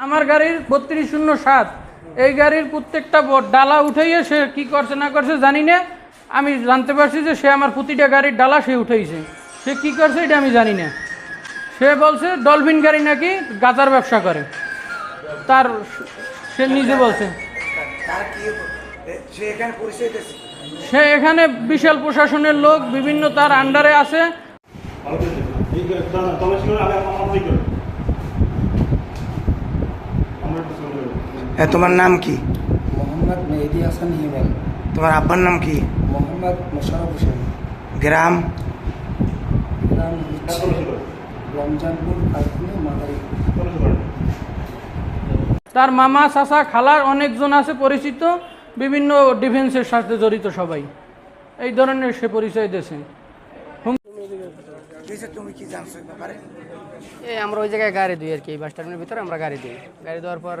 আমার গাড়ির বত্রিশ শূন্য সাত এই গাড়ির প্রত্যেকটা ব- ডালা উঠাইয়ে সে কি করছে না করছে জানি না। আমি জানতে পারছি যে সে আমার প্রতিটা গাড়ির ডালা সে উঠাইছে। সে কি করছে এটা আমি জানি না। সে বলছে ডলফিন গাড়ি নাকি গাজার ব্যবসা করে। তার সে নিজে বলছে। সে এখানে সে এখানে বিশাল প্রশাসনের লোক বিভিন্ন তার আন্ডারে আছে হ্যাঁ তোমার নাম কি? মোহাম্মদ মেহেদি হাসান হিমেল। তোমার আব্বার নাম কি? মোহাম্মদ মোশারফ হোসেন। গ্রাম? হচ্ছে রমজানপুর তার মামা চাচা খালার অনেকজন আছে পরিচিত। বিভিন্ন ডিফেন্সের সাথে জড়িত সবাই। এই ধরনের সে পরিচয় দিয়েছে। তুমি কি জানছো ব্যাপারে? এই আমরা ওই জায়গায় গাড়ি দিই আর কি বাস টার্মিনাল ভিতরে আমরা গাড়ি দিই। গাড়ি দেওয়ার পর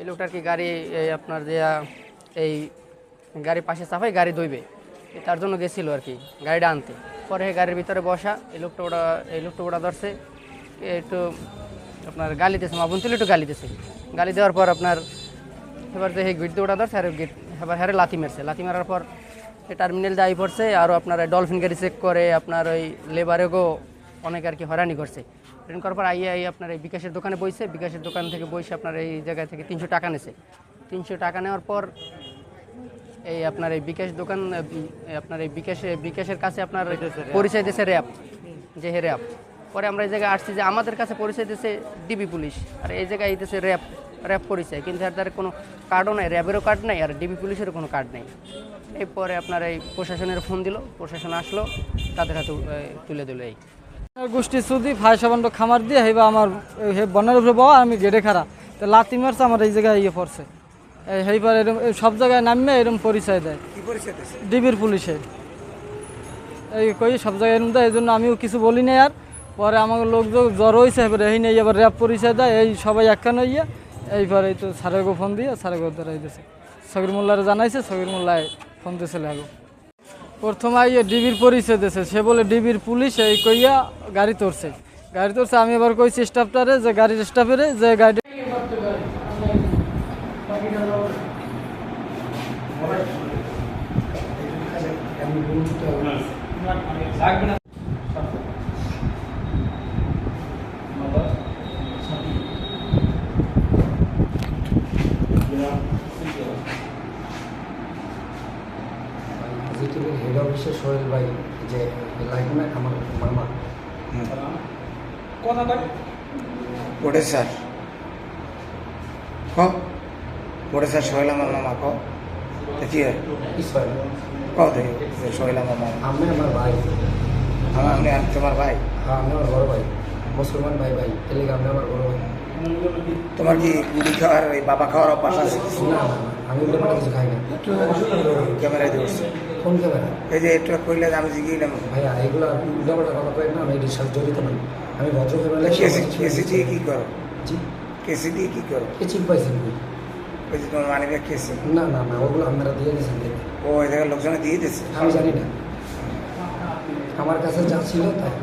এই লোকটার কি গাড়ি এই আপনার যে আহ, এই গাড়ির পাশে সাফাই গাড়ি দইবে তার জন্য গেছিল আর কি গাড়িটা আনতে। পরে গাড়ির ভিতরে বসা এই লোকটা ওটা এই লোকটা ওটা ধরছে। একটু আপনার গালি দিয়েছে মা বোন একটু গালি দিয়েছে গালি দেওয়ার পর আপনার এবার যে গিট দিয়ে ওটা ধরছে আর গিট এবার হ্যারে লাথি মারছে। লাথি মারার পর টার্মিনাল যাই পড়ছে আরও আপনার ডলফিন গাড়ি চেক করে আপনার ওই লেবারেগো অনেক আর কি হয়রানি করছে। ট্রেন করার পর আইয়ে আই আপনার এই বিকাশের দোকানে বইছে বিকাশের দোকান থেকে বইসে আপনার এই জায়গা থেকে তিনশো টাকা নেছে। তিনশো টাকা নেওয়ার পর এই আপনার এই বিকাশ দোকান আপনার এই বিকাশে বিকাশের কাছে আপনার পরিচয় দিয়েছে র্যাব যে হে র্যাব। পরে আমরা এই জায়গায় আসছি যে আমাদের কাছে পরিচয় দিয়েছে ডিবি পুলিশ আর এই জায়গায় দিতেছে র্যাব র্যাব পরিচয়। কিন্তু এর দ্বারা কোনো কার্ডও নাই র্যাবেরও কার্ড নাই আর ডিবি পুলিশেরও কোনো কার্ড নেই। এরপরে আপনার এই প্রশাসনের ফোন দিল প্রশাসন আসলো তাদের হাতে তুলে দিল এই। গোষ্ঠী সুদি ফাই সাবান্ড খামার দিয়ে হেবা আমার হে বনের উপরে বাবা আমি গেড়ে খারা তো লাতি মারছে আমার এই জায়গায় ইয়ে পড়ছে। এরম এই সব জায়গায় নামে এরম পরিচয় দেয়। দিয়েছে ডিবির পুলিশে এই কই সব জায়গায় এরম দেয় এই জন্য আমিও কিছু বলি নাই আর। পরে আমার লোক জ্বর হয়েছে এবার এই নিয়ে এবার র্যাব পরিচয় দেয় এই সবাই একখান ইয়ে এইবার এই তো সারেগো ফোন দিয়ে সারেগো ধরাই দিয়েছে সগির মোল্লারে জানাইছে সগির মোল্লায় ফোন দিয়েছিল আগে প্রথমে ইয়ে ডিবির পরিচয় দিয়েছে। সে বলে, ডিবির পুলিশ এই কইয়া গাড়ি তরছে। গাড়ি তরছে, আমি এবার কইছি স্টাফটারে যে গাড়ির স্টাফেরে যে গাড়ি পজিটিভের হেড অফিসে সোহেল ভাই যে লাইফম্যান আমার মামা। ওটে স্যার। ক ওটে স্যার সোহেল আমার মামা ক কি সোহেল ক দেখি সোহেল আমার মামা। আমি আমার ভাই। আমার আমি আর তোমার ভাই? হ্যাঁ আমি আমার বড় ভাই। মুসলমান ভাই ভাই। এলিগে আমি আমার বড় ভাই? তোমার কি গুলি খাওয়ার বাবা খাওয়ার অভ্যাস আছে? না আমি কিছু খাই না। ক্যামেরায় দিয়েছে কোন ক্যামেরা এই যে একটু কইলে আমি জিগিলাম ভাইয়া এগুলো উল্টাপাল্টা কথা কয়েক না আমি এটির সাথে জড়িত নই আমি ভদ্র ফ্যামিলি কেসি কেসি দিয়ে কি করো? জি। কেসি দিয়ে কি করো? কে চিপ পাইছেন কই? ওই যে তোমার কেসি। না না না ওগুলো আপনারা দিয়ে দিয়েছেন ও ওই জায়গায় লোকজনে দিয়ে দিয়েছে? আমি জানি না। আমার কাছে যা ছিল তাই।